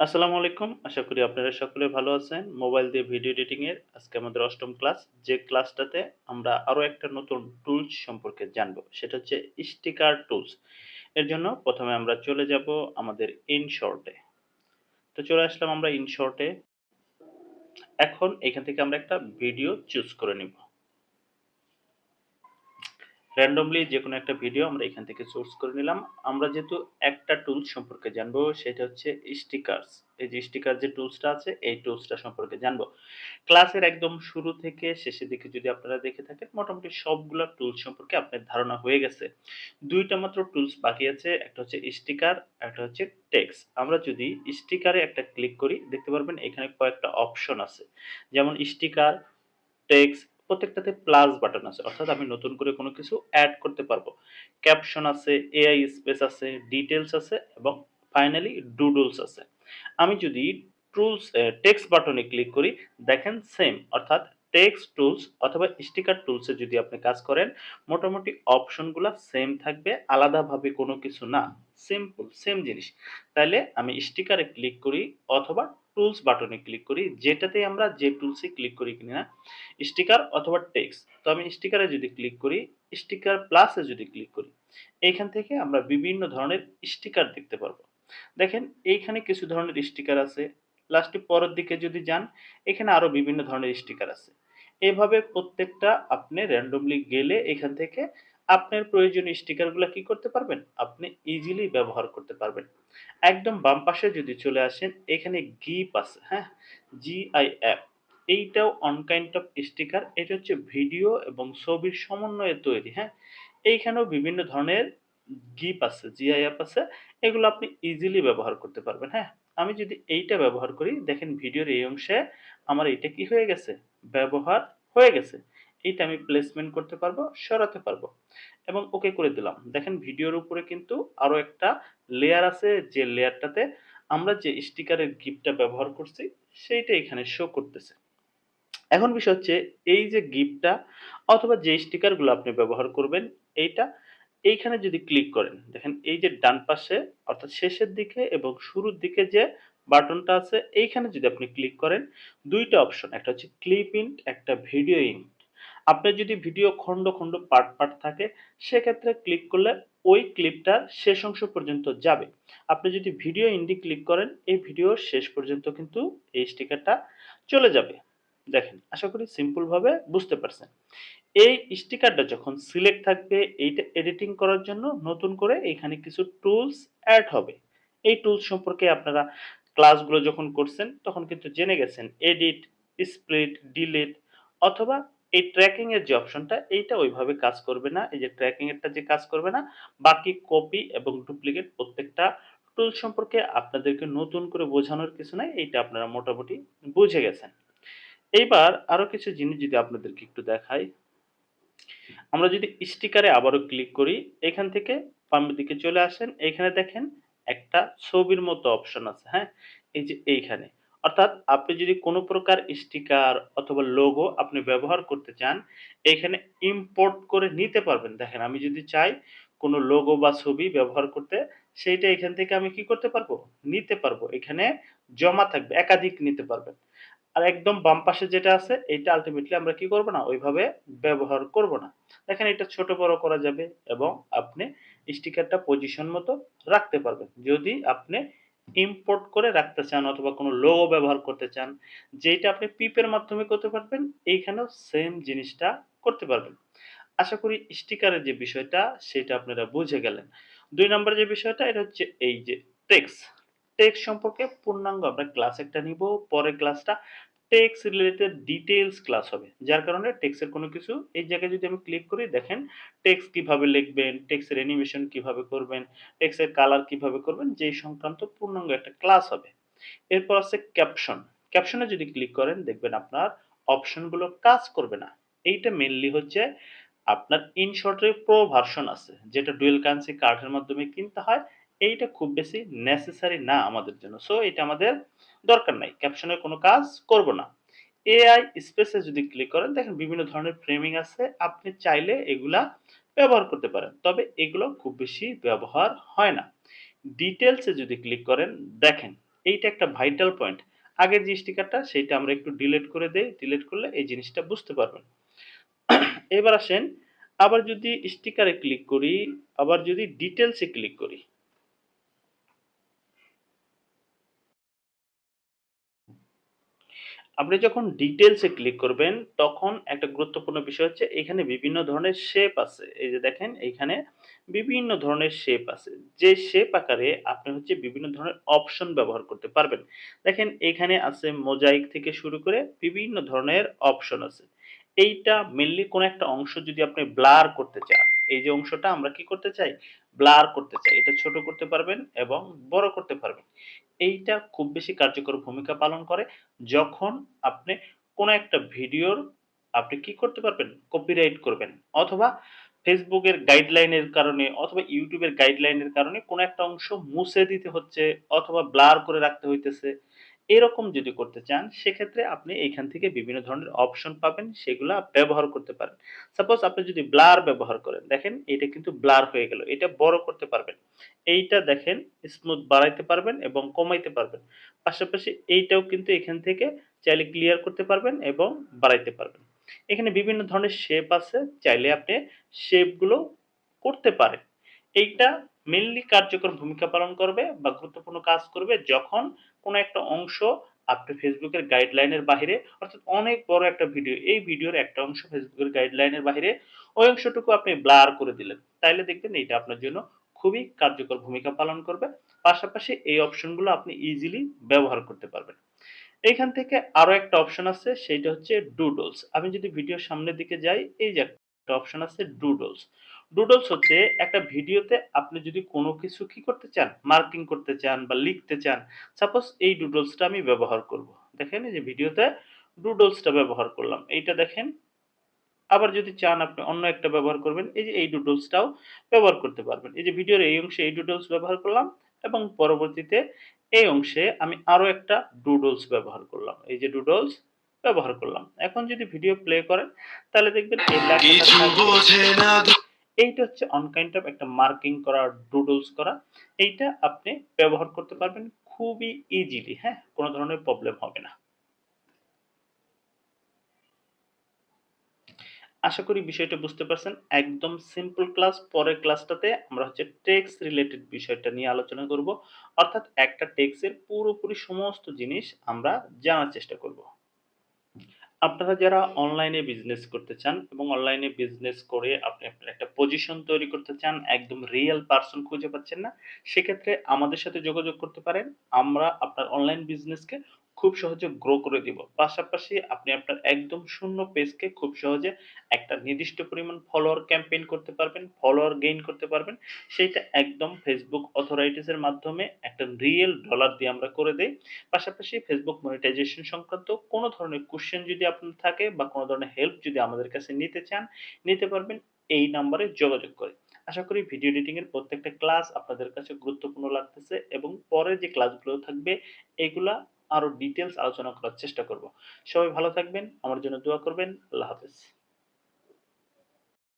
আসসালামু আলাইকুম। আশা করি আপনারা সকলে ভালো আছেন। মোবাইল দিয়ে ভিডিও এডিটিং এর আজকে আমাদের অষ্টম ক্লাস। যে ক্লাসটাতে আমরা আরও একটা নতুন টুলস সম্পর্কে জানব। সেটা হচ্ছে স্টিকার টুলস। এর জন্য প্রথমে আমরা চলে যাব আমাদের ইনশর্টে তো চলে আসলাম আমরা ইনশর্টে এখন এখান থেকে আমরা একটা ভিডিও চুজ করে নিব। Randomly যেকোনো একটা ভিডিও আমরা এখান থেকে সোর্স করে নিলাম। আমরা যেহেতু একটা টুলস সম্পর্কে জানব সেটা হচ্ছে স্টিকার্স এই যে স্টিকার যে টুলসটা আছে এই টুলসটা সম্পর্কে জানব। ক্লাসের একদম শুরু থেকে শেষের দিকে যদি আপনারা দেখে থাকেন মোটামুটি সবগুলা টুলস সম্পর্কে আপনার ধারণা হয়ে গেছে। দুইটা মাত্র টুলস বাকি আছে। একটা হচ্ছে স্টিকার, একটা হচ্ছে টেক্স আমরা যদি স্টিকারে একটা ক্লিক করি দেখতে পারবেন এখানে কয়েকটা অপশন আছে। যেমন স্টিকার, টেক্সট প্রত্যেকটাতে প্লাস বাটন আছে। অর্থাৎ আমি নতুন করে কোনো কিছু অ্যাড করতে পারব। ক্যাপশন আছে এআই স্পেস আছে ডিটেলস আছে এবং ফাইনালি ডুডলস আছে। আমি যদি টুলস টেক্সট বাটনে ক্লিক করি, দেখেন সেম অর্থাৎ টেক্সট টুলস অথবা স্টিকার টুলসে যদি আপনি কাজ করেন, মোটামুটি অপশনগুলো সেম থাকবে, আলাদাভাবে কোনো কিছু না। সিম্পল সেম জিনিস। তাহলে আমি স্টিকারে ক্লিক করি অথবা টুলস বাটনে ক্লিক করি, যেটাতে আমরা যে টুলসে ক্লিক করি কিনা স্টিকার অথবা টেক্সট তো আমি স্টিকারে যদি ক্লিক করি স্টিকার প্লাসে যদি ক্লিক করি এইখান থেকে আমরা বিভিন্ন ধরনের স্টিকার দেখতে পারব। দেখেন, এইখানে কিছু ধরনের স্টিকার আছে। লাস্টে পরের দিকে যদি যান, এখানে আরও বিভিন্ন ধরনের স্টিকার আছে। এভাবে প্রত্যেকটা আপনি র্যান্ডমলি গেলে এখান থেকে আপনার প্রয়োজনীয় স্টিকারগুলো কি করতে পারবেন? আপনি ইজিলি ব্যবহার করতে পারবেন। একদম বাম পাশে যদি চলে আসেন, এখানে গিপ আছে হ্যাঁ? জিআই অ্যাপ এইটাও অনকাইন্ড অফ স্টিকার এটা হচ্ছে ভিডিও এবং ছবির সমন্বয়ে তৈরি হ্যাঁ? এইখানেও বিভিন্ন ধরনের গিপ আছে জিআই অ্যাপ আছে। এগুলো আপনি ইজিলি ব্যবহার করতে পারবেন হ্যাঁ? আমি যদি এইটা ব্যবহার করি, দেখেন ভিডিওর এই অংশে আমার এটা কি হয়ে গেছে? ব্যবহার হয়ে গেছে। এইটা আমি প্লেসমেন্ট করতে পারব, সরাতে পারব। এবং ওকে করে দিলাম। দেখেন ভিডিওর উপরে কিন্তু আরও একটা লেয়ার আছে, যে লেয়ারটাতে আমরা যে স্টিকারের গিফটটা ব্যবহার করছি, সেইটা এখানে শো করতেছে। এখন বিষয় হচ্ছে, এই যে গিফটটা অথবা যে স্টিকারগুলো আপনি ব্যবহার করবেন, এইটা এইখানে যদি ক্লিক করেন, দেখেন এই যে ডান পাশে, অর্থাৎ শেষের দিকে এবং শুরুর দিকে যে বাটনটা আছে, এইখানে যদি আপনি ক্লিক করেন, দুইটা অপশন একটা হচ্ছে ক্লিপ ইন্ট একটা ভিডিও ইন্ট আপনার যদি ভিডিও খণ্ড খণ্ড পার্ট পার্ট থাকে, সেক্ষেত্রে ক্লিক করলে ওই ক্লিপটার শেষ অংশ পর্যন্ত যাবে। আপনি যদি ভিডিও ইন্ডি ক্লিক করেন, এই ভিডিওর শেষ পর্যন্ত কিন্তু এই স্টিকারটা চলে যাবে। দেখেন, আশা করি সিম্পলভাবে বুঝতে পারছেন। এই স্টিকারটা যখন সিলেক্ট থাকবে, এইটা এডিটিং করার জন্য নতুন করে এখানে কিছু টুলস অ্যাড হবে। এই টুলস সম্পর্কে আপনারা ক্লাসগুলো যখন করছেন, তখন কিন্তু জেনে গেছেন এডিট স্প্লিট ডিলিট অথবা এই ট্র্যাকিং এর যে অপশনটা এইটা ওইভাবে কাজ করবে না। এই যে ট্র্যাকিং এরটা যে কাজ করবে না, বাকি কপি এবং ডুপ্লিকেট প্রত্যেকটা টুল সম্পর্কে আপনাদেরকে নতুন করে বোঝানোর কিছু নাই, এইটা আপনারা মোটামুটি বুঝে গেছেন। এইবার আরও কিছু জিনিস যদি আপনাদেরকে একটু দেখাই। আমরা যদি স্টিকারে আবারও ক্লিক করি, এখান থেকে বামের দিকে চলে আসেন। এখানে দেখেন একটা ছবির মতো অপশন আছে হ্যাঁ? এই যে এইখানে। অর্থাৎ আপনি যদি কোনো প্রকার স্টিকার অথবা লোগো আপনি ব্যবহার করতে চান, এখানে ইম্পোর্ট করে নিতে পারবেন। দেখেন, আমি যদি চাই কোনো লোগো বা ছবি ব্যবহার করতে, সেইটা এখান থেকে আমি কি করতে পারব? নিতে পারব। এখানে জমা থাকবে, একাধিক নিতে পারবেন। আর একদম বাম পাশে যেটা আছে এইটা আলটিমেটলি আমরা কি করব না? ওইভাবে ব্যবহার করব না। দেখেন, এটা ছোট বড় করা যাবে এবং আপনি স্টিকারটা পজিশন মতো রাখতে পারবেন। যদি আপনি ইম্পোর্ট করে রাখতে চান অথবা কোনো লোগো ব্যবহার করতে চান যেটা আপনি পিপের মাধ্যমে করতে পারবেন, এইখানেও সেম জিনিসটা করতে পারবেন। আশা করি স্টিকারের যে বিষয়টা, সেটা আপনারা বুঝে গেলেন। দুই নম্বর যে বিষয়টা, এটা হচ্ছে এই যে টেক্স টেক্স সম্পর্কে পূর্ণাঙ্গ আমরা ক্লাস একটা নিব, পরের ক্লাসটা টেক্স রিলেটেড ডিটেলস ক্লাস হবে। যার কারণে টেক্সের কোনো কিছু এই জায়গায় যদি আমি ক্লিক করি, দেখেন টেক্স কীভাবে লিখবেন টেক্সের অ্যানিমেশন কীভাবে করবেন টেক্সের কালার কীভাবে করবেন, যেই সংক্রান্ত পূর্ণাঙ্গ একটা ক্লাস হবে। এরপর আছে ক্যাপশন ক্যাপশনে যদি ক্লিক করেন, দেখবেন আপনার অপশনগুলো কাজ করবে না। এইটা মেনলি হচ্ছে আপনার ইনশর্টের প্রো ভার্সন আছে, যেটা ডুয়েল কারেন্সি কার্ডের মাধ্যমে কিনতে হয় এইটা খুব বেশি নেসেসারি না আমাদের জন্য সো এটা আমাদের দরকার নাই ক্যাপশনের কোনো কাজ করব না এআই স্পেসে যদি ক্লিক করেন দেখেন বিভিন্ন ধরনের ফ্রেমিং আছে আপনি চাইলে এগুলা ব্যবহার করতে পারেন তবে এগুলো খুব বেশি ব্যবহার হয় না ডিটেলসে যদি ক্লিক করেন দেখেন এইটা একটা ভাইটাল পয়েন্ট। আগের যে স্টিকারটা সেইটা আমরা একটু ডিলিট করে দেই। ডিলিট করলে এই জিনিসটা বুঝতে পারবেন। এবার আসেন আবার যদি স্টিকারে ক্লিক করি, আবার যদি ডিটেলসে ক্লিক করি। আপনি যখন ডিটেইলস এ ক্লিক করবেন তখন একটা গুরুত্বপূর্ণ বিষয় হচ্ছে এখানে বিভিন্ন ধরনের শেপ আছে। এই যে দেখেন এইখানে বিভিন্ন ধরনের শেপ আছে। যে শেপ আকারে আপনি হচ্ছে বিভিন্ন ধরনের অপশন ব্যবহার করতে পারবেন। দেখেন এখানে আছে মোজাইক থেকে শুরু করে বিভিন্ন ধরনের অপশন আছে। এইটা মেইনলি কোন একটা অংশ যদি আপনি ব্লার করতে চান, এই যে অংশটা আমরা কি করতে চাই? ব্লার করতে চাই। এটা ছোট করতে পারবেন এবং বড় করতে পারবেন। এইটা খুব বেশি কার্যকর ভূমিকা পালন করে যখন আপনি কোনো একটা ভিডিওর আপনি কি করতে পারবেন? কপিরাইট করবেন অথবা ফেসবুকের গাইডলাইনের কারণে অথবা ইউটিউবের গাইডলাইনের কারণে কোনো একটা অংশ মুছে দিতে হচ্ছে অথবা ব্লার করে রাখতে হইতেছে। এরকম যদি করতে চান সেক্ষেত্রে আপনি এইখান থেকে বিভিন্ন ধরনের অপশন পাবেন সেগুলা ব্যবহার করতে পারেন। সাপোজ আপনি যদি ব্লার ব্যবহার করেন, দেখেন এটা কিন্তু ব্লার হয়ে গেল। এটা বড় করতে পারবেন। এইটা দেখেন স্মুথ বাড়াইতে পারবেন এবং কমাইতে পারবেন। পাশাপাশি এইটাও কিন্তু এখান থেকে চাইলে ক্লিয়ার করতে পারবেন এবং বাড়াইতে পারবেন। এখানে বিভিন্ন ধরনের শেপ আছে। চাইলে আপনি শেপগুলো করতে পারেন। এইটা মেইনলি কার্যকর ভূমিকা পালন করবে বা গুরুত্বপূর্ণ কাজ করবে যখন কোন একটা অংশ আপনি Facebook এর গাইডলাইন বাহিরে অর্থাৎ অনেক বড় একটা ভিডিও, এই ভিডিওর একটা অংশ Facebook এর গাইডলাইন বাহিরে ওই অংশটুকু আপনি ব্লার করে দিলেন। তাইলে দেখবেন এইটা আপনার জন্য খুবই কার্যকর ভূমিকা পালন করবে। পাশাপাশি এই অপশনগুলো আপনি ইজিলি ব্যবহার করতে পারবেন। এইখান থেকে আরও একটা অপশন আছে সেইটা হচ্ছে ডুডলস। আমি যদি ভিডিওর সামনের দিকে যাই, এই যে একটা অপশন আছে ডুডলস। ডুডলস হচ্ছে একটা ভিডিওতে আপনি যদি কোনো কিছু কি করতে চান? মার্কিং করতে চান বা লিখতে চান। সাপোজ এই ডুডলসটা আমি ব্যবহার করব। দেখেন এই যে ভিডিওতে ডুডলসটা ব্যবহার করলাম। এইটা দেখেন। আবার যদি চান আপনি অন্য একটা ব্যবহার করবেন, এই যে এই ডুডলসটাও ব্যবহার করতে পারবেন। এই যে ভিডিওর এই অংশে এই ডুডলস ব্যবহার করলাম এবং পরবর্তীতে এই অংশে আমি আরও একটা ডুডলস ব্যবহার করলাম। এই যে ডুডলস ব্যবহার করলাম। এখন যদি ভিডিও প্লে করেন তাহলে দেখবেন এই লেখাটা। এইটা হচ্ছে অন কাইন্ড অফ একটা মার্কিং করা, ডুডলস করা। এইটা আপনি ব্যবহার করতে পারবেন খুবই ইজিলি, হ্যাঁ? কোনো ধরনের প্রবলেম হবে না। আশা করি বিষয়টা বুঝতে পারছেন। একদম সিম্পল ক্লাস। পরের ক্লাসটাতে আমরা হচ্ছে টেক্সট রিলেটেড বিষয়টা নিয়ে আলোচনা করব। অর্থাৎ একটা টেক্সের পুরোপুরি সমস্ত জিনিস আমরা জানার চেষ্টা করব। আপনারা যারা অনলাইনে বিজনেস করতে চান এবং অনলাইনে বিজনেস করে আপনি আপনার একটা পজিশন তৈরি করতে চান, একদম রিয়েল পার্সন খুঁজে পাচ্ছেন না, সেক্ষেত্রে আমাদের সাথে যোগাযোগ করতে পারেন। আমরা আপনার অনলাইন বিজনেসকে খুব সহজে গ্রো করে দিব। পাশাপাশি আপনি আপনার একদম শূন্য পেজকে খুব সহজে একটা নির্দিষ্ট পরিমাণ ফলোয়ার ক্যাম্পেইন করতে পারবেন, ফলোয়ার গেইন করতে পারবেন। সেইটা একদম ফেসবুক অথরাইটিস এর মাধ্যমে একটা রিয়েল ডলার দিয়ে আমরা করে দেই। পাশাপাশি ফেসবুক মনিটাইজেশন সংক্রান্ত কোন ধরনের কোয়েশ্চেন যদি আপনার থাকে বা কোন ধরনের হেল্প যদি আমাদের কাছে নিতে চান, নিতে পারবেন এই নাম্বারে যোগাযোগ করে। আশা করি ভিডিও এডিটিং এর প্রত্যেকটা ক্লাস আপনাদের কাছে গুরুত্বপূর্ণ লাগতেছে এবং পরে যে ক্লাসগুলো থাকবে এগুলা আরও ডিটেলস আলোচনা করার চেষ্টা করব। সবাই ভালো থাকবেন। আমার জন্য দোয়া করবেন। আল্লাহ হাফেজ।